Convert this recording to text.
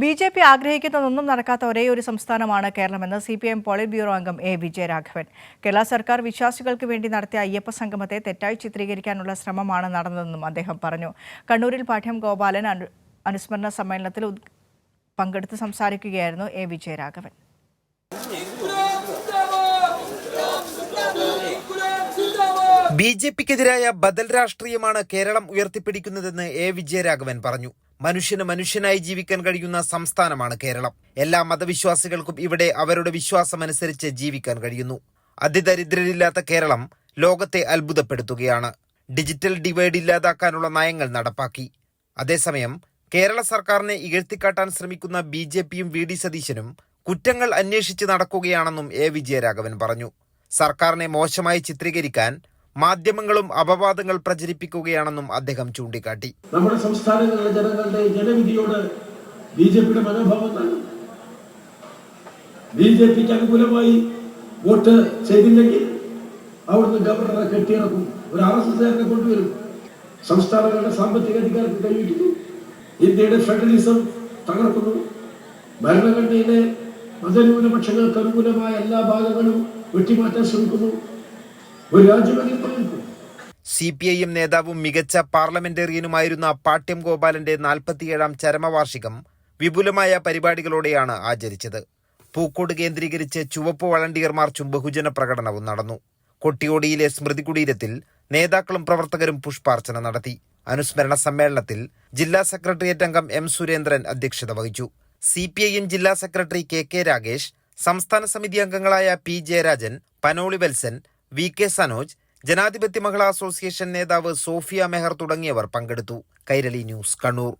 B J P ആഗ്രഹിക്കുന്നതൊന്നും നടക്കാത്ത ഒരേ ഒരു സംസ്ഥാനമാണ് കേരളമെന്ന് C P M polit bureau അംഗം എ വിജയരാഘവൻ. കേരള സർക്കാർ വിശ്വാസികൾക്ക് വേണ്ടി നടത്തിയ അയ്യപ്പ സംഗമത്തെ തെറ്റായി ചിത്രീകരിക്കാനുള്ള ശ്രമമാണ് നടന്നതെന്നും അദ്ദേഹം പറഞ്ഞു. കണ്ണൂരിൽ പാഠ്യം ഗോപാലൻ അനുസ്മരണ സമ്മേളനത്തിൽ പങ്കെടുത്ത് സംസാരിക്കുകയായിരുന്നു എ വിജയരാഘവൻ. ബി ജെ പിക്കെതിരായ ബദൽ രാഷ്ട്രീയമാണ് കേരളം ഉയർത്തിപ്പിടിക്കുന്നതെന്ന് എ വിജയരാഘവൻ പറഞ്ഞു. മനുഷ്യന് മനുഷ്യനായി ജീവിക്കാൻ കഴിയുന്ന സംസ്ഥാനമാണ് കേരളം. എല്ലാ മതവിശ്വാസികൾക്കും ഇവിടെ അവരുടെ വിശ്വാസമനുസരിച്ച് ജീവിക്കാൻ കഴിയുന്നു. അതിദരിദ്രരില്ലാത്ത കേരളം ലോകത്തെ അത്ഭുതപ്പെടുത്തുകയാണ്. ഡിജിറ്റൽ ഡിവൈഡ് ഇല്ലാതാക്കാനുള്ള നയങ്ങൾ നടപ്പാക്കി. അതേസമയം കേരള സർക്കാരിനെ ഇകഴ്ത്തിക്കാട്ടാൻ ശ്രമിക്കുന്ന ബി ജെ പിയും വി ഡി സതീശനും കുറ്റങ്ങൾ അന്വേഷിച്ച് നടക്കുകയാണെന്നും എ വിജയരാഘവൻ പറഞ്ഞു. സർക്കാരിനെ മോശമായി ചിത്രീകരിക്കാൻ മാധ്യമങ്ങളും അപവാദങ്ങൾ പ്രചരിപ്പിക്കുകയാണെന്നും അദ്ദേഹം ചൂണ്ടിക്കാട്ടി. നമ്മുടെ സംസ്ഥാനങ്ങളിലെ ജനങ്ങളുടെ ജനവിധിയോട് ബി ജെ പിയുടെ മനോഭാവം ബി ജെ പിക്ക് അനുകൂലമായി വോട്ട് ചെയ്തില്ലെങ്കിൽ അവിടുന്ന് ഗവർണറെ കെട്ടിയിറക്കും. ഒരു ആർ എസ് എസ് കൊണ്ടുവരും. സംസ്ഥാനങ്ങളുടെ സാമ്പത്തിക അധികാരത്തിൽ കൈവയ്ക്കുന്നു ഇന്ത്യയുടെ ഫെഡറലിസം തകർക്കുന്നു. ഭരണഘടനയിലെ മതന്യൂനപക്ഷങ്ങൾക്ക് അനുകൂലമായ എല്ലാ ഭാഗങ്ങളും വെട്ടിമാറ്റാൻ ശ്രമിക്കുന്നു. ഒരു സി പി ഐ എം നേതാവും മികച്ച പാർലമെന്റേറിയനുമായിരുന്ന പാട്യം ഗോപാലന്റെ നാൽപ്പത്തിയേഴാം ചരമവാർഷികം വിപുലമായ പരിപാടികളോടെയാണ് ആചരിച്ചത്. പൂക്കോട് കേന്ദ്രീകരിച്ച് ചുവപ്പ് വളണ്ടിയർ മാർച്ചും ബഹുജന പ്രകടനവും നടന്നു. കൊട്ടിയോടിയിലെ സ്മൃതി കുടീരത്തിൽ നേതാക്കളും പ്രവർത്തകരും പുഷ്പാർച്ചന നടത്തി. അനുസ്മരണ സമ്മേളനത്തിൽ ജില്ലാ സെക്രട്ടേറിയറ്റ് അംഗം എം സുരേന്ദ്രൻ അധ്യക്ഷത വഹിച്ചു. സി പി ഐ എം ജില്ലാ സെക്രട്ടറി കെ കെ രാഗേഷ് സംസ്ഥാന സമിതി അംഗങ്ങളായ P Jayarajan Panoli Valsan V K Sanoj ജനാധിപത്യ മഹിളാ അസോസിയേഷൻ നേതാവ് സോഫിയ മെഹർ തുടങ്ങിയവർ പങ്കെടുത്തു. കൈരളി ന്യൂസ് കണ്ണൂർ.